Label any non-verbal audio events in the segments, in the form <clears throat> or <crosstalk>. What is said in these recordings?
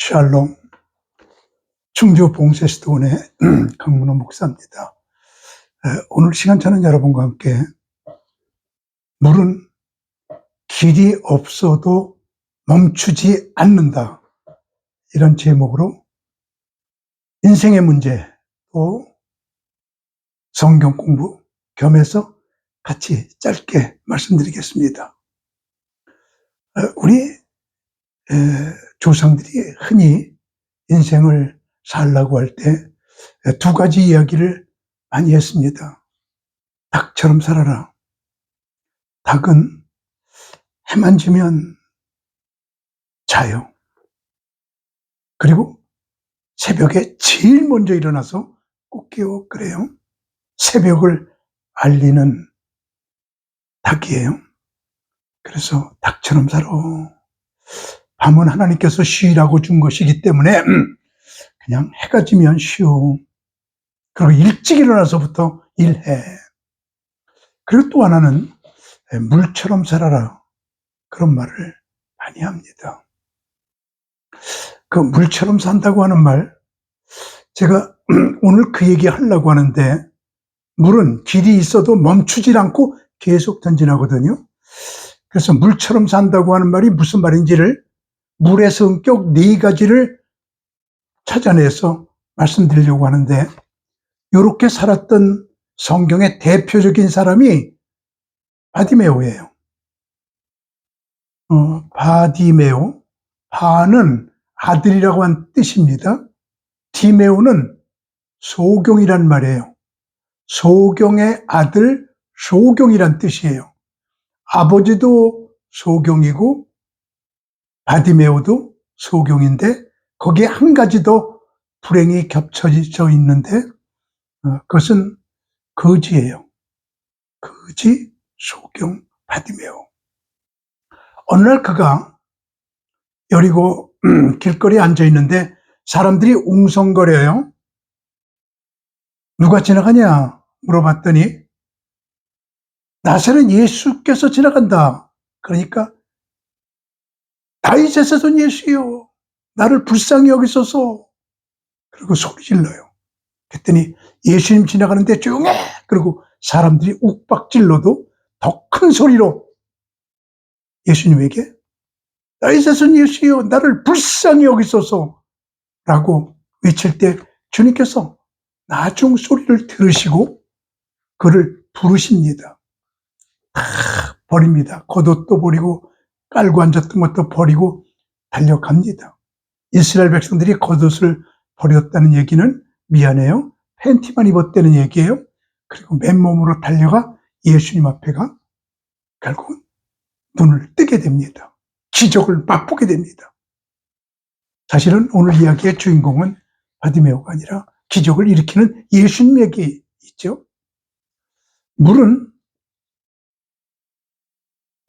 샬롬 충주 봉세스도원의 <clears throat> 강문호 목사입니다. 에, 오늘 시간 저는 여러분과 함께 물은 길이 없어도 멈추지 않는다. 이런 제목으로 인생의 문제 또 성경 공부 겸해서 같이 짧게 말씀드리겠습니다. 에, 우리 에, 조상들이 흔히 인생을 살라고 할 때 두 가지 이야기를 많이 했습니다. 닭처럼 살아라. 닭은 해만 지면 자요. 그리고 새벽에 제일 먼저 일어나서 꼭 깨워 그래요. 새벽을 알리는 닭이에요. 그래서 닭처럼 살아. 밤은 하나님께서 쉬라고 준 것이기 때문에 <clears throat> 그냥 해가 지면 쉬어. 그리고 일찍 일어나서부터 일해. 그리고 또 하나는 물처럼 살아라. 그런 말을 많이 합니다. 그 물처럼 산다고 하는 말, 제가 <clears throat> 오늘 그 얘기 하려고 하는데, 물은 길이 있어도 멈추질 않고 계속 전진하거든요. 그래서 물처럼 산다고 하는 말이 무슨 말인지를 물의 성격 네 가지를 찾아내서 말씀드리려고 하는데, 이렇게 살았던 성경의 대표적인 사람이 바디메오예요. 어, 바디메오. 바는 아들이라고 한 뜻입니다. 디메오는 소경이란 말이에요. 소경의 아들 소경이란 뜻이에요. 아버지도 소경이고 바디메오도 소경인데 거기에 한 가지 더 불행이 겹쳐져 있는데 어, 그것은 거지예요. 거지, 소경, 바디메오. 어느 날 그가 여리고 음, <clears throat> 길거리에 앉아 있는데 사람들이 웅성거려요. 누가 지나가냐 물어봤더니 나사렛 예수께서 지나간다. 그러니까 다윗의 세손 예수요. 나를 불쌍히 여기소서. 그리고 소리 질러요. 그랬더니 예수님 지나가는데 조용해. 그리고 사람들이 욱박질러도 더 큰 소리로 예수님에게 나의 세손 예수여 나를 불쌍히 여기소서 라고 외칠 때 주님께서 나중 소리를 들으시고 그를 부르십니다. 다 버립니다. 겉옷도 버리고 깔고 앉았던 것도 버리고 달려갑니다. 이스라엘 백성들이 겉옷을 버렸다는 얘기는 미안해요. 팬티만 입었다는 얘기예요. 그리고 맨몸으로 달려가 예수님 앞에 가 결국은 눈을 뜨게 됩니다. 기적을 맛보게 됩니다. 사실은 오늘 이야기의 주인공은 바디메오가 아니라 기적을 일으키는 예수님에게 있죠. 물은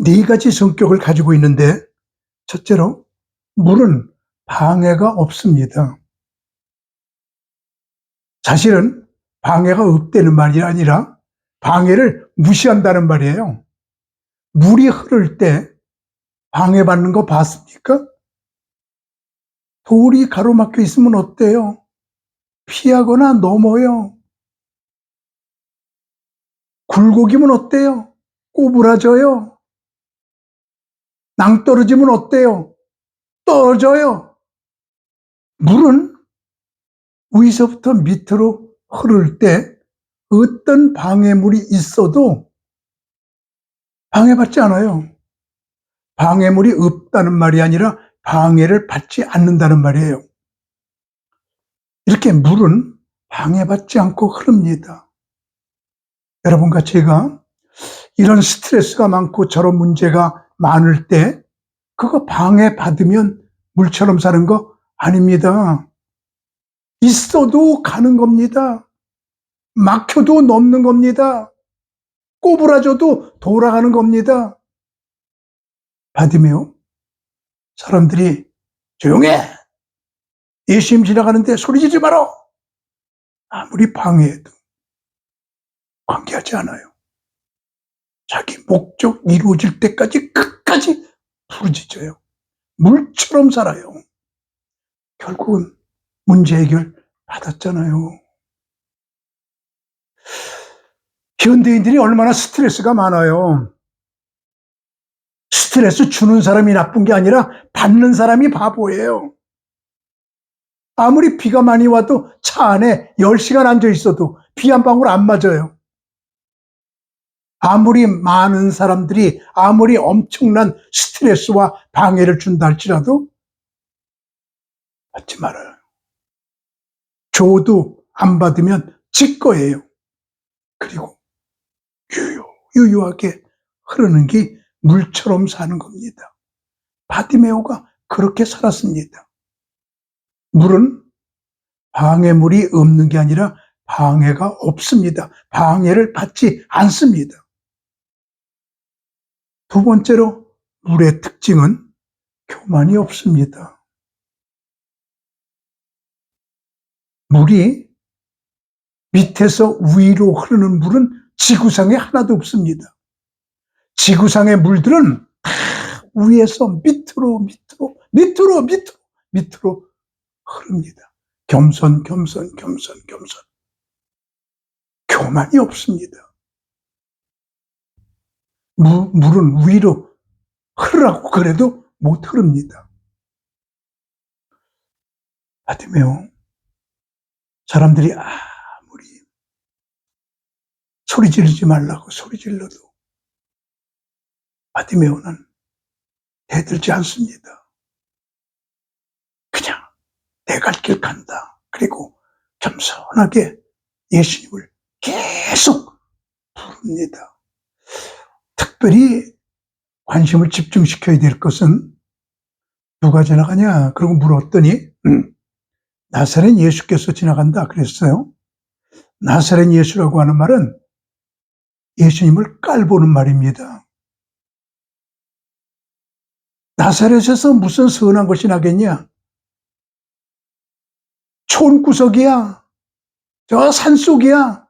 네 가지 성격을 가지고 있는데 첫째로 물은 방해가 없습니다. 사실은 방해가 없다는 말이 아니라 방해를 무시한다는 말이에요. 물이 흐를 때 방해받는 거 봤습니까? 돌이 가로막혀 있으면 어때요? 피하거나 넘어요. 굴곡이면 어때요? 꼬부라져요. 낭떠러지면 어때요? 떨어져요. 물은 위서부터 밑으로 흐를 때 어떤 방해물이 있어도 방해받지 않아요. 방해물이 없다는 말이 아니라 방해를 받지 않는다는 말이에요. 이렇게 물은 방해받지 않고 흐릅니다. 여러분과 제가 이런 스트레스가 많고 저런 문제가 많을 때 그거 방해받으면 물처럼 사는 거 아닙니다. 있어도 가는 겁니다. 막혀도 넘는 겁니다. 꼬부라져도 돌아가는 겁니다. 바디메오 사람들이 조용해. 예수님 지나가는데 소리 지르지 마라. 아무리 방해해도 관계하지 않아요. 자기 목적 이루어질 때까지 끝까지 부르짖어요. 물처럼 살아요. 결국은 문제 해결 받았잖아요. 현대인들이 얼마나 스트레스가 많아요. 스트레스 주는 사람이 나쁜 게 아니라 받는 사람이 바보예요. 아무리 비가 많이 와도 차 안에 10시간 앉아 있어도 비 한 방울 안 맞아요. 아무리 많은 사람들이 아무리 엄청난 스트레스와 방해를 준다 할지라도 받지 말아요. 줘도 안 받으면 지 거예요. 그리고 유유, 유유하게 흐르는 게 물처럼 사는 겁니다. 바디메오가 그렇게 살았습니다. 물은 방해물이 없는 게 아니라 방해가 없습니다. 방해를 받지 않습니다. 두 번째로 물의 특징은 교만이 없습니다. 물이 밑에서 위로 흐르는 물은 지구상에 하나도 없습니다. 지구상의 물들은 다 위에서 밑으로 밑으로 밑으로 밑으로 밑으로 흐릅니다. 겸손 겸손 겸손 겸손 교만이 없습니다. 물, 물은 위로 흐르라고 그래도 못 흐릅니다. 바티메오 사람들이 아무리 소리 지르지 말라고 소리 질러도 바티메오는 대들지 않습니다. 그냥 내 갈 길 간다. 그리고 겸손하게 예수님을 계속 부릅니다. 특별히 관심을 집중시켜야 될 것은 누가 지나가냐? 그러고 물었더니 음, 나사렛 예수께서 지나간다 그랬어요. 나사렛 예수라고 하는 말은 예수님을 깔보는 말입니다. 나사렛에서 무슨 선한 것이 나겠냐? 촌구석이야. 저 산속이야.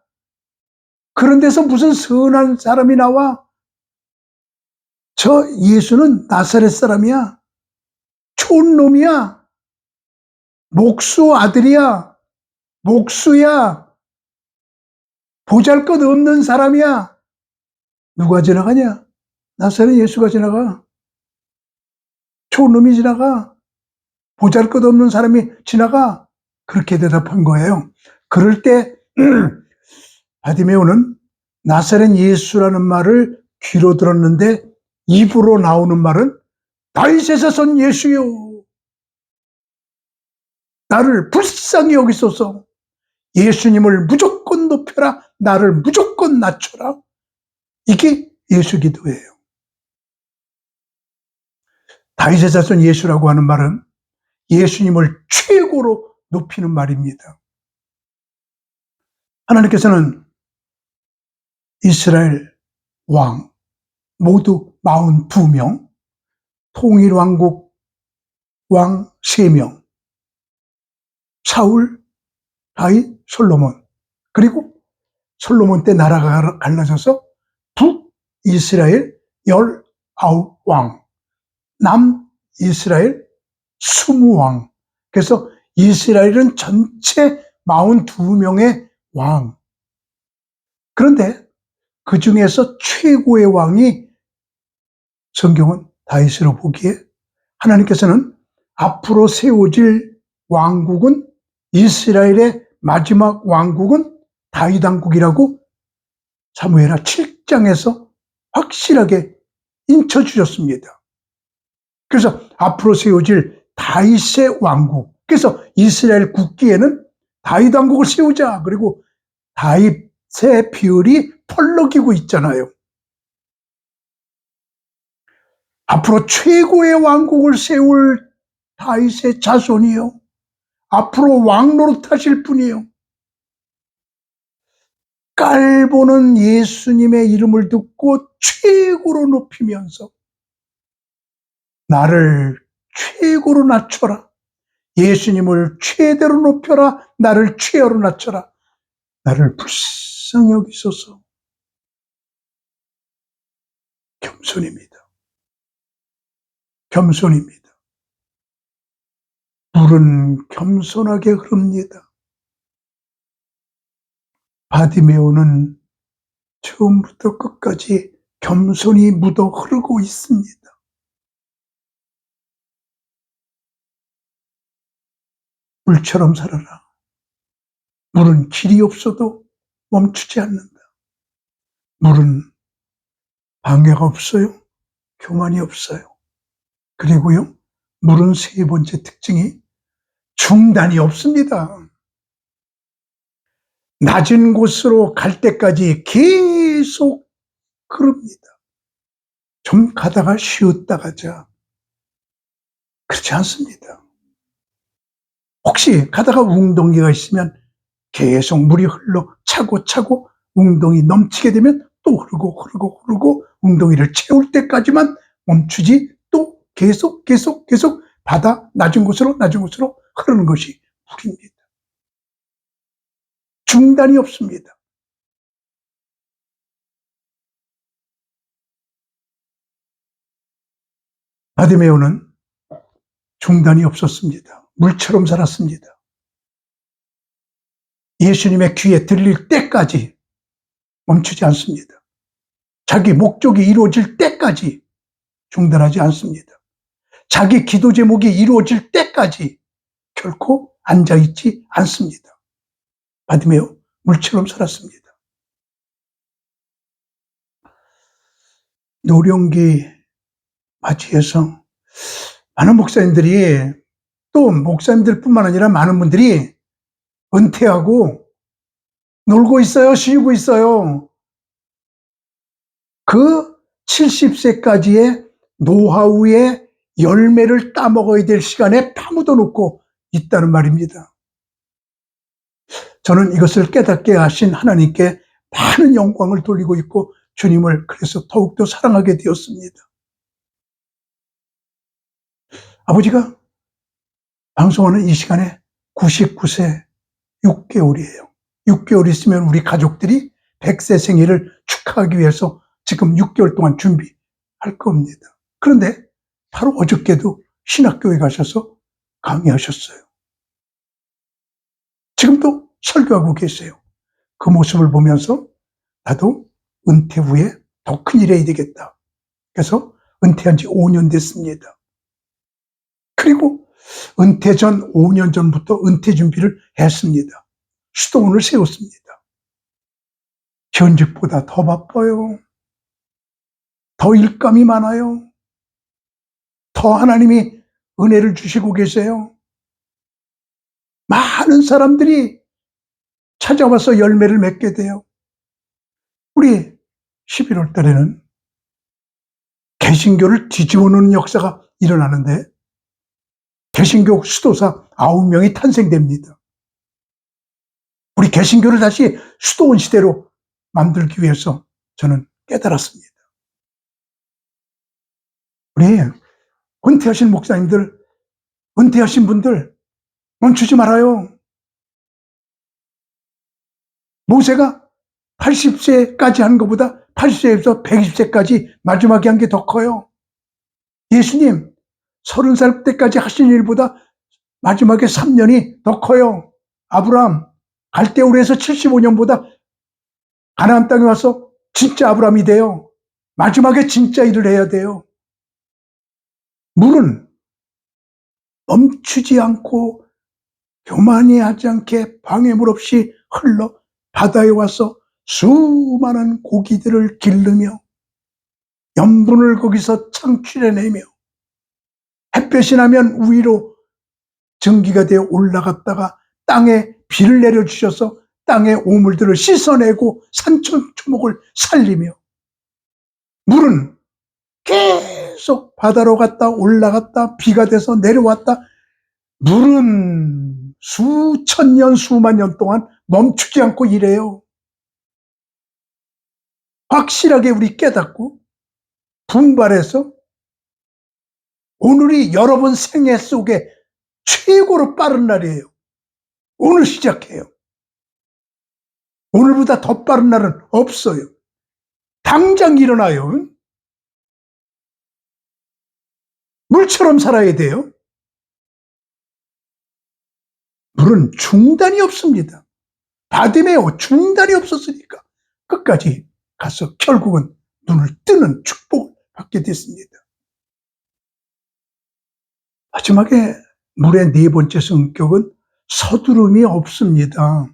그런 데서 무슨 선한 사람이 나와? 저 예수는 나사렛 사람이야. 촌 놈이야. 목수 아들이야. 목수야. 보잘 것 없는 사람이야. 누가 지나가냐? 나사렛 예수가 지나가. 촌 놈이 지나가. 보잘 것 없는 사람이 지나가. 그렇게 대답한 거예요. 그럴 때 <clears throat> 바디메오는 나사렛 예수라는 말을 귀로 들었는데 입으로 나오는 말은 다윗에서 선 예수요. 나를 불쌍히 여기소서. 예수님을 무조건 높여라. 나를 무조건 낮춰라. 이게 예수 기도예요. 다윗의 자손 예수라고 하는 말은 예수님을 최고로 높이는 말입니다. 하나님께서는 이스라엘 왕 모두 42명, 통일왕국 왕 3명, 사울, 다윗, 솔로몬, 그리고 솔로몬 때 나라가 갈라져서 북 이스라엘 19왕, 남 이스라엘 20왕. 그래서 이스라엘은 전체 42명의 왕. 그런데 그 중에서 최고의 왕이 성경은 다윗으로 보기에 하나님께서는 앞으로 세워질 왕국은 이스라엘의 마지막 왕국은 다윗 왕국이라고 사무엘하 7장에서 확실하게 인쳐 주셨습니다. 그래서 앞으로 세워질 다윗의 왕국. 그래서 이스라엘 국기에는 다윗 왕국을 세우자. 그리고 다윗의 비율이 펄럭이고 있잖아요. 앞으로 최고의 왕국을 세울 다윗의 자손이요. 앞으로 왕노릇하실 분이요. 깔보는 예수님의 이름을 듣고 최고로 높이면서 나를 최고로 낮춰라. 예수님을 최대로 높여라. 나를 최하로 낮춰라. 나를 불쌍히 여기소서. 겸손입니다. 겸손입니다. 물은 겸손하게 흐릅니다. 바디메오는 처음부터 끝까지 겸손히 묻어 흐르고 있습니다. 물처럼 살아라. 물은 길이 없어도 멈추지 않는다. 물은 방해가 없어요. 교만이 없어요. 그리고요, 물은 세 번째 특징이 중단이 없습니다. 낮은 곳으로 갈 때까지 계속 흐릅니다. 좀 가다가 쉬었다 가자. 그렇지 않습니다. 혹시 가다가 웅덩이가 있으면 계속 물이 흘러 차고 차고 웅덩이 넘치게 되면 또 흐르고 흐르고 흐르고 웅덩이를 채울 때까지만 멈추지 또 계속 계속 계속 바다 낮은 곳으로 낮은 곳으로 흐르는 것이 물입니다. 중단이 없습니다. 바디메오는 중단이 없었습니다. 물처럼 살았습니다. 예수님의 귀에 들릴 때까지 멈추지 않습니다. 자기 목적이 이루어질 때까지 중단하지 않습니다. 자기 기도 제목이 이루어질 때까지 결코 앉아있지 않습니다. 바디메오 물처럼 살았습니다. 노령기 맞이해서 많은 목사님들이 또 목사님들뿐만 아니라 많은 분들이 은퇴하고 놀고 있어요. 쉬고 있어요. 그 70세까지의 노하우의 열매를 따먹어야 될 시간에 파묻어 놓고 있다는 말입니다. 저는 이것을 깨닫게 하신 하나님께 많은 영광을 돌리고 있고 주님을 그래서 더욱더 사랑하게 되었습니다. 아버지가 방송하는 이 시간에 99세 6개월이에요. 6개월 있으면 우리 가족들이 100세 생일을 축하하기 위해서 지금 6개월 동안 준비할 겁니다. 그런데 바로 어저께도 신학교에 가셔서 강의하셨어요. 지금도 설교하고 계세요. 그 모습을 보면서 나도 은퇴 후에 더 큰일 해야 되겠다. 그래서 은퇴한 지 5년 됐습니다. 그리고 은퇴 전 5년 전부터 은퇴 준비를 했습니다. 수도원을 세웠습니다. 현직보다 더 바빠요. 더 일감이 많아요. 더 하나님이 은혜를 주시고 계세요. 많은 사람들이 찾아와서 열매를 맺게 돼요. 우리 11월 달에는 개신교를 뒤집어 놓는 역사가 일어나는데 개신교 수도사 9명이 탄생됩니다. 우리 개신교를 다시 수도원 시대로 만들기 위해서 저는 깨달았습니다. 우리 은퇴하신 목사님들, 은퇴하신 분들 멈추지 말아요. 모세가 80세까지 한 것보다 80세에서 120세까지 마지막에 한 게 더 커요. 예수님, 30살 때까지 하신 일보다 마지막에 3년이 더 커요. 아브라함, 갈대우르에서 75년보다 가나안 땅에 와서 진짜 아브라함이 돼요. 마지막에 진짜 일을 해야 돼요. 물은 멈추지 않고 교만이 하지 않게 방해물 없이 흘러 바다에 와서 수많은 고기들을 기르며 염분을 거기서 창출해내며 햇볕이 나면 위로 전기가 되어 올라갔다가 땅에 비를 내려주셔서 땅의 오물들을 씻어내고 산천 초목을 살리며 물은 계속 바다로 갔다 올라갔다 비가 돼서 내려왔다 물은 수천 년 수만 년 동안 멈추지 않고 일해요. 확실하게 우리 깨닫고 분발해서 오늘이 여러분 생애 속에 최고로 빠른 날이에요. 오늘 시작해요. 오늘보다 더 빠른 날은 없어요. 당장 일어나요. 물처럼 살아야 돼요. 불은 중단이 없습니다. 바디메오 중단이 없었으니까 끝까지 가서 결국은 눈을 뜨는 축복을 받게 됐습니다. 마지막에 물의 네 번째 성격은 서두름이 없습니다.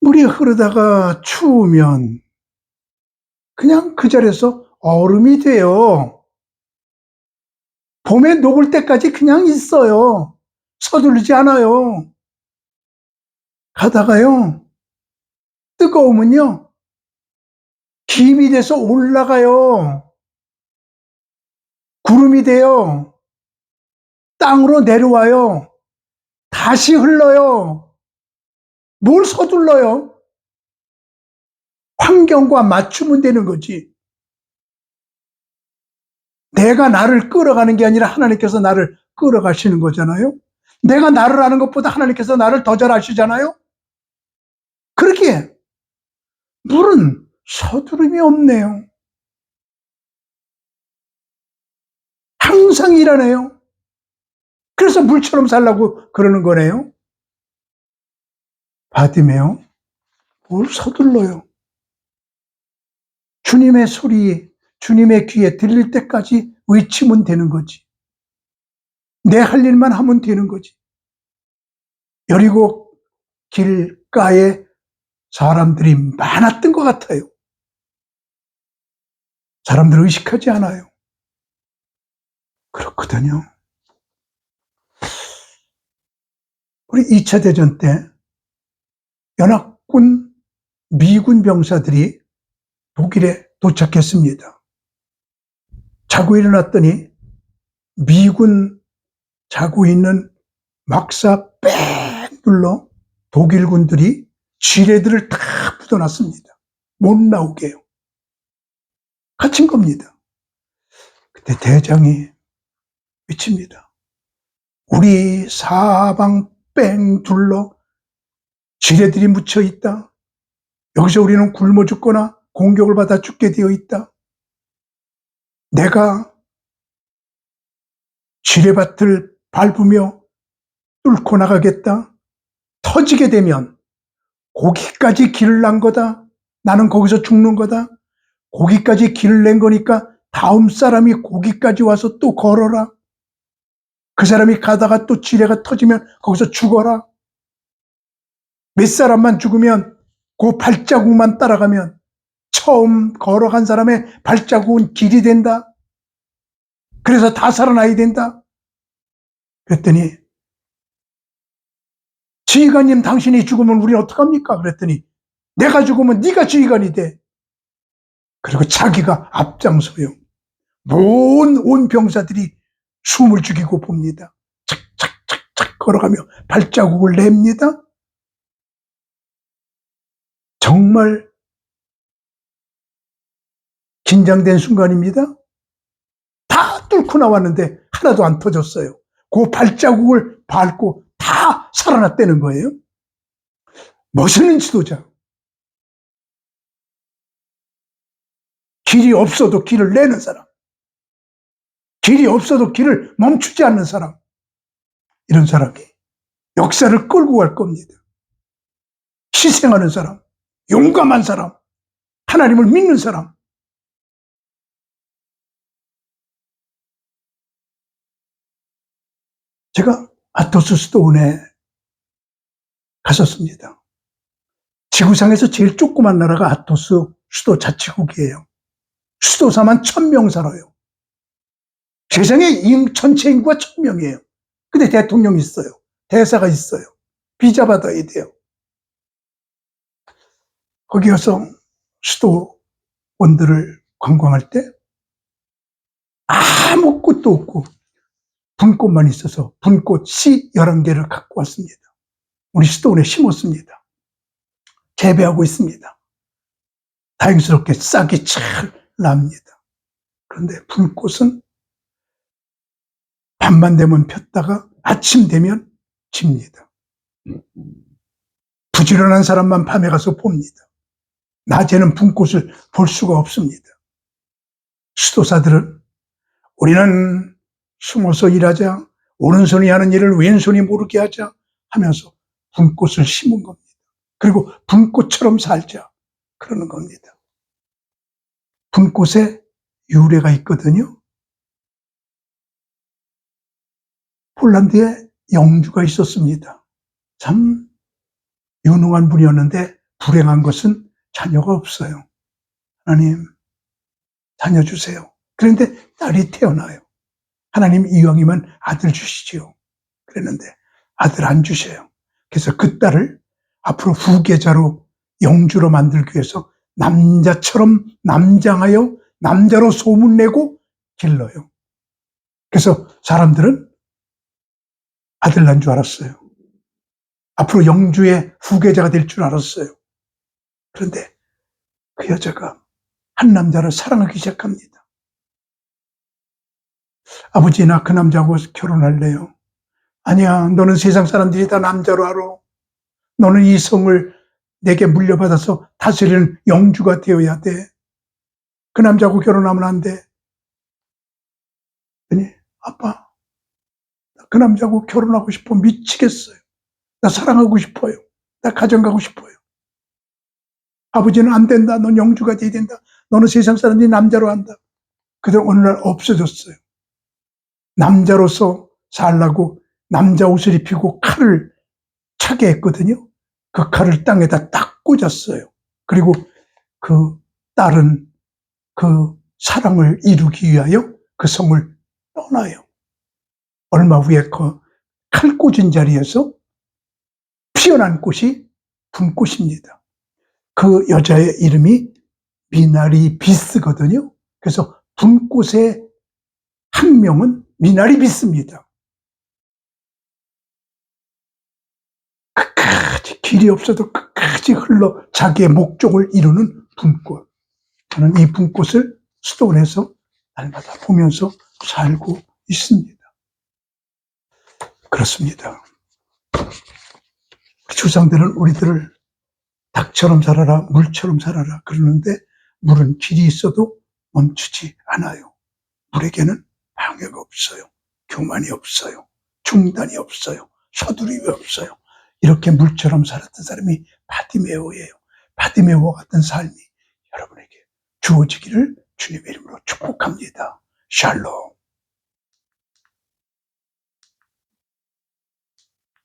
물이 흐르다가 추우면 그냥 그 자리에서 얼음이 돼요. 봄에 녹을 때까지 그냥 있어요. 서두르지 않아요. 가다가요, 뜨거우면요, 김이 돼서 올라가요. 구름이 돼요. 땅으로 내려와요. 다시 흘러요. 뭘 서둘러요? 환경과 맞추면 되는 거지. 내가 나를 끌어가는 게 아니라 하나님께서 나를 끌어가시는 거잖아요. 내가 나를 아는 것보다 하나님께서 나를 더 잘 아시잖아요. 그렇게 물은 서두름이 없네요. 항상 일하네요. 그래서 물처럼 살라고 그러는 거네요. 바디메요. 뭘 서둘러요. 주님의 소리, 주님의 귀에 들릴 때까지 외치면 되는 거지. 내 할 일만 하면 되는 거지. 여리고 길가에 사람들이 많았던 것 같아요. 사람들 의식하지 않아요. 그렇거든요. 우리 2차 대전 때 연합군 미군 병사들이 독일에 도착했습니다. 자고 일어났더니 미군 자고 있는 막사 빽 눌러 독일군들이 지뢰들을 다 묻어놨습니다. 못 나오게요. 갇힌 겁니다. 그때 대장이 외칩니다. 우리 사방 뺑 둘러 지뢰들이 묻혀 있다. 여기서 우리는 굶어 죽거나 공격을 받아 죽게 되어 있다. 내가 지뢰밭을 밟으며 뚫고 나가겠다. 터지게 되면 거기까지 길을 난 거다. 나는 거기서 죽는 거다. 거기까지 길을 낸 거니까 다음 사람이 거기까지 와서 또 걸어라. 그 사람이 가다가 또 지뢰가 터지면 거기서 죽어라. 몇 사람만 죽으면 그 발자국만 따라가면 처음 걸어간 사람의 발자국은 길이 된다. 그래서 다 살아나야 된다. 그랬더니 지휘관님 당신이 죽으면 우리는 어떡합니까? 그랬더니 내가 죽으면 네가 지휘관이 돼. 그리고 자기가 앞장서요. 온온 병사들이 숨을 죽이고 봅니다. 착착착착 걸어가며 발자국을 냅니다. 정말 긴장된 순간입니다. 다 뚫고 나왔는데 하나도 안 터졌어요. 그 발자국을 밟고 다 살아났다는 거예요. 멋있는 지도자. 길이 없어도 길을 내는 사람. 길이 없어도 길을 멈추지 않는 사람. 이런 사람이 역사를 끌고 갈 겁니다. 희생하는 사람, 용감한 사람, 하나님을 믿는 사람. 제가 아토스 수도원에 갔었습니다. 지구상에서 제일 조그만 나라가 아토스 수도 자치국이에요. 수도사만 천 명 살아요. 세상에 전체 인구가 천 명이에요. 근데 대통령이 있어요. 대사가 있어요. 비자 받아야 돼요. 거기 가서 수도원들을 관광할 때 아무 꽃도 없고 분꽃만 있어서 분꽃 씨 11개를 갖고 왔습니다. 우리 수도원에 심었습니다. 재배하고 있습니다. 다행스럽게 싹이 잘 납니다. 그런데 분꽃은 밤만 되면 폈다가 아침 되면 집니다. 부지런한 사람만 밤에 가서 봅니다. 낮에는 분꽃을 볼 수가 없습니다. 수도사들은 우리는 숨어서 일하자, 오른손이 하는 일을 왼손이 모르게 하자 하면서 분꽃을 심은 겁니다. 그리고 분꽃처럼 살자 그러는 겁니다. 분꽃에 유래가 있거든요. 폴란드에 영주가 있었습니다. 참 유능한 분이었는데 불행한 것은 자녀가 없어요. 하나님, 자녀 주세요. 그런데 딸이 태어나요. 하나님 이왕이면 아들 주시지요. 그랬는데 아들 안 주셔요. 그래서 그 딸을 앞으로 후계자로 영주로 만들기 위해서 남자처럼 남장하여 남자로 소문내고 길러요. 그래서 사람들은 아들 난 줄 알았어요. 앞으로 영주의 후계자가 될 줄 알았어요. 그런데 그 여자가 한 남자를 사랑하기 시작합니다. 아버지 나 그 남자하고 결혼할래요. 아니야 너는 세상 사람들이 다 남자로 알아. 너는 이 성을 내게 물려받아서 다스리는 영주가 되어야 돼. 그 남자하고 결혼하면 안 돼. 아니 아빠 나 그 남자하고 결혼하고 싶어 미치겠어요. 나 사랑하고 싶어요. 나 가정 가고 싶어요. 아버지는 안 된다. 넌 영주가 돼야 된다. 너는 세상 사람들이 남자로 한다. 그들 어느 날 없어졌어요. 남자로서 살라고 남자 옷을 입히고 칼을 차게 했거든요. 그 칼을 땅에다 딱 꽂았어요. 그리고 그 딸은 그 사랑을 이루기 위하여 그 성을 떠나요. 얼마 후에 그 칼 꽂은 자리에서 피어난 꽃이 분꽃입니다. 그 여자의 이름이 미나리 비스거든요. 그래서 분꽃의 학명은 미나리 비스입니다. 끝까지 길이 없어도 끝까지 흘러 자기의 목적을 이루는 분꽃. 저는 이 분꽃을 수도원에서 날마다 보면서 살고 있습니다. 그렇습니다. 주상들은 우리들을 닭처럼 살아라, 물처럼 살아라 그러는데 물은 길이 있어도 멈추지 않아요. 물에게는 방해가 없어요. 교만이 없어요. 중단이 없어요. 서두름이 없어요. 이렇게 물처럼 살았던 사람이 바디메오예요. 바디메오와 같은 삶이 여러분에게 주어지기를 주님의 이름으로 축복합니다. 샬롬.